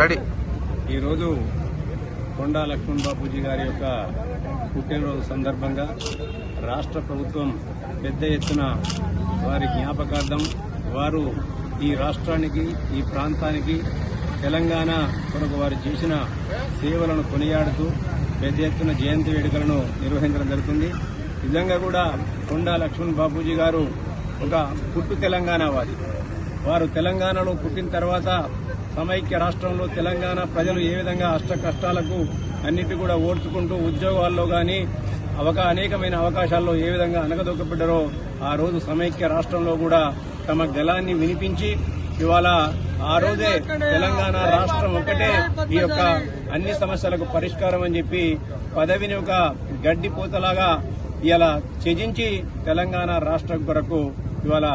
Ready ఈరోజు కొండా లక్ష్మణ్ బాపూజీ గారి యొక్క పుట్టినరోజు సందర్భంగా రాష్ట్ర ప్రభుత్వం పెద్ద ఎత్తున వారి జ్ఞాపకార్థం వారు ఈ రాష్ట్రానికి ఈ ప్రాంతానికి తెలంగాణ కొరకు వారు చేసిన సేవలను కొనియాడుతూ పెద్ద ఎత్తున జయంతి వేడుకలను నిర్వహించడం జరుగుతుంది. నిజంగా కూడా కొండా లక్ష్మణ్ బాపూజీ గారు ఒక పుట్టు తెలంగాణవాది. వారు తెలంగాణలో పుట్టిన తర్వాత సమైక్య రాష్ట్రంలో తెలంగాణ ప్రజలు ఏ విధంగా అష్ట కష్టాలకు అన్నిటి కూడా ఓడ్చుకుంటూ ఉద్యోగాల్లో కానీ అవకా అనేకమైన అవకాశాల్లో ఏ విధంగా అనగదొక్కబడ్డారో ఆ రోజు సమైక్య రాష్ట్రంలో కూడా తమ గలాన్ని వినిపించి ఇవాళ ఆ రోజే తెలంగాణ రాష్ట్రం ఒక్కటే ఈ యొక్క అన్ని సమస్యలకు పరిష్కారం అని చెప్పి పదవిని ఒక గడ్డిపోతలాగా ఇలా త్యజించి తెలంగాణ రాష్ట్రం కొరకు ఇవాళ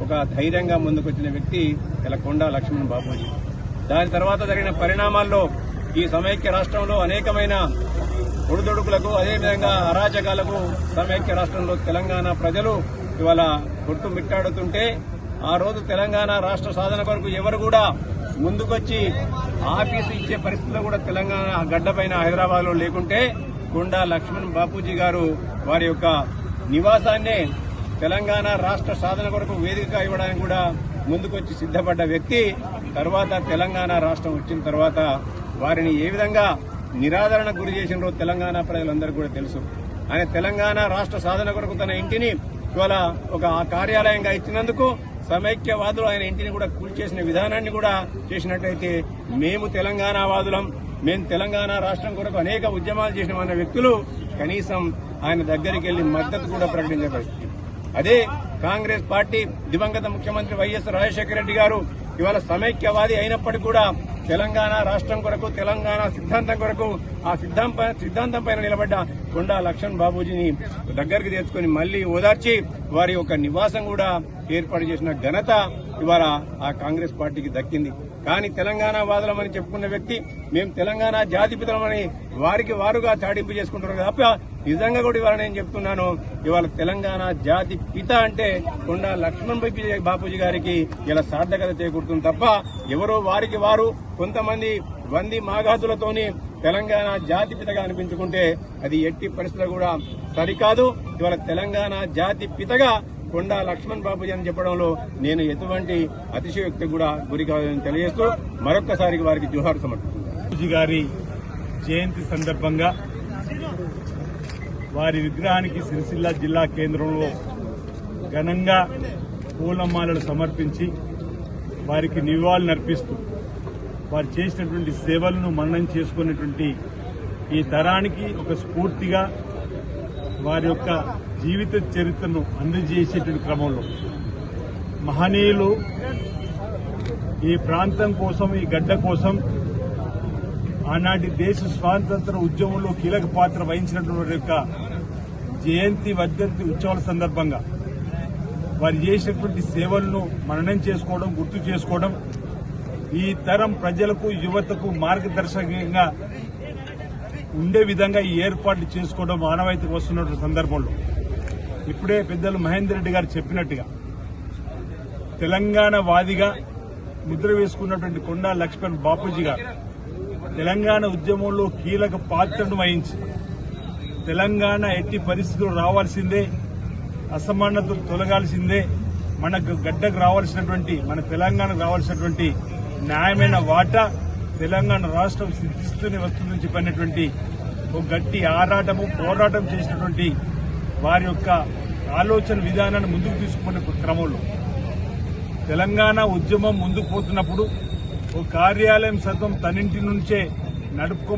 ఒక ధైర్యంగా ముందుకొచ్చిన వ్యక్తి ఇలా కొండా లక్ష్మణ్ బాబూజీ దాని తర్వాత జరిగిన పరిణామాల్లో ఈ సమైక్య రాష్ట్రంలో అనేకమైన ఒడిదొడుకులకు అదేవిధంగా అరాచకాలకు సమైక్య రాష్ట్రంలో తెలంగాణ ప్రజలు ఇవాళ కొట్టుమిట్టాడుతుంటే ఆ రోజు తెలంగాణ రాష్ట్ర సాధన కొరకు ఎవరు కూడా ముందుకొచ్చి ఆఫీసు ఇచ్చే పరిస్థితుల్లో కూడా తెలంగాణ గడ్డపైన హైదరాబాద్లో లేకుంటే కొండా లక్ష్మణ్ బాపూజీ గారు వారి యొక్క నివాసాన్నే తెలంగాణ రాష్ట్ర సాధన కొరకు వేదిక ఇవ్వడానికి కూడా ముందుకొచ్చి సిద్ధపడ్డ వ్యక్తి తర్వాత తెలంగాణ రాష్ట్రం వచ్చిన తర్వాత వారిని ఏ విధంగా నిరాదరణ గురి చేసినరో తెలంగాణ ప్రజలందరూ కూడా తెలుసు. ఆయన తెలంగాణ రాష్ట్ర సాధన కొరకు తన ఇంటిని ఇవాళ ఒక కార్యాలయంగా ఇచ్చినందుకు సమైక్యవాదులు ఆయన ఇంటిని కూడా కూల్చేసిన విధానాన్ని కూడా చేసినట్టయితే మేము తెలంగాణ వాదులం మేము తెలంగాణ రాష్ట్రం కొరకు అనేక ఉద్యమాలు చేసిన వ్యక్తులు కనీసం ఆయన దగ్గరికి వెళ్ళి మద్దతు కూడా ప్రకటించే పరిస్థితి. అదే కాంగ్రెస్ పార్టీ దివంగత ముఖ్యమంత్రి వైఎస్ రాజశేఖర రెడ్డి గారు ఇవాళ సమైక్యవాది అయినప్పటికీ కూడా తెలంగాణ రాష్ట్రం కొరకు తెలంగాణ సిద్ధాంతం కొరకు ఆ సిద్ధాంత సిద్ధాంతం పైన నిలబడ్డ కొండా లక్ష్మణ్ బాబూజీని దగ్గరికి తెచ్చుకుని మళ్ళీ ఓదార్చి వారి యొక్క నివాసం కూడా ఏర్పాటు చేసిన ఘనత ఇవాళ ఆ కాంగ్రెస్ పార్టీకి దక్కింది. కానీ తెలంగాణ వాదులమని చెప్పుకున్న వ్యక్తి మేము తెలంగాణ జాతిపితలమని వారికి వారుగా చాటింపు చేసుకుంటున్నారు తప్ప నిజంగా కూడా ఇవాళ నేను చెప్తున్నాను ఇవాళ తెలంగాణ జాతి పిత అంటే కొండా లక్ష్మణ్ బాపూజీ- బాపూజీ గారికి ఇలా సార్థకత చేకూరుతుంది తప్ప ఎవరో వారికి వారు కొంతమంది వంది మాగాదులతోని తెలంగాణ జాతి పితగా అనిపించుకుంటే అది ఎట్టి పరిస్థితులు కూడా సరికాదు. ఇవాళ తెలంగాణ జాతి పితగా కొండా లక్ష్మణ్ బాబుజీ అని చెప్పడంలో నేను ఎటువంటి అతిశయోక్తి కూడా గురి కాదని తెలియజేస్తూ మరొక్కసారి వారికి జోహార్ సమర్పిస్తున్నాను. గారి జయంతి సందర్భంగా వారి విగ్రహానికి సిరిసిల్ల జిల్లా కేంద్రంలో ఘనంగా పూలమాలలు సమర్పించి వారికి నివాళులు అర్పిస్తూ వారు చేసినటువంటి సేవలను మరణం చేసుకున్నటువంటి ఈ తరానికి ఒక స్ఫూర్తిగా వారి యొక్క జీవిత చరిత్రను అందజేసేటువంటి క్రమంలో మహనీయులు ఈ ప్రాంతం కోసం ఈ గడ్డ కోసం ఆనాటి దేశ స్వాతంత్ర ఉద్యమంలో కీలక పాత్ర వహించినటువంటి యొక్క జయంతి వర్ధంతి ఉత్సవాల సందర్భంగా వారు చేసినటువంటి సేవలను మననం చేసుకోవడం గుర్తు చేసుకోవడం ఈ తరం ప్రజలకు యువతకు మార్గదర్శకంగా ఉండే విధంగా ఈ ఏర్పాట్లు చేసుకోవడం ఆనవాయితీకి వస్తున్నటువంటి సందర్భంలో ఇప్పుడే పెద్దలు మహేందర్ రెడ్డి గారు చెప్పినట్టుగా తెలంగాణ వాదిగా ముద్ర వేసుకున్నటువంటి కొండా లక్ష్మణ్ బాపూజీ గారు తెలంగాణ ఉద్యమంలో కీలక పాత్రను వహించి తెలంగాణ ఎట్టి పరిస్థితులు రావాల్సిందే అసమానతలు తొలగాల్సిందే మనకు గడ్డకు రావాల్సినటువంటి మన తెలంగాణకు రావాల్సినటువంటి న్యాయమైన వాటా తెలంగాణ రాష్ట్రం సిద్ధిస్తూనే వస్తుందని చెప్పినటువంటి ఒక గట్టి ఆరాటము పోరాటం చేసినటువంటి వారి యొక్క ఆలోచన విధానాన్ని ముందుకు తీసుకునే క్రమంలో తెలంగాణ ఉద్యమం ముందుకు పోతున్నప్పుడు ఓ కార్యాలయం సతం తనింటి నుంచే నడుపుకో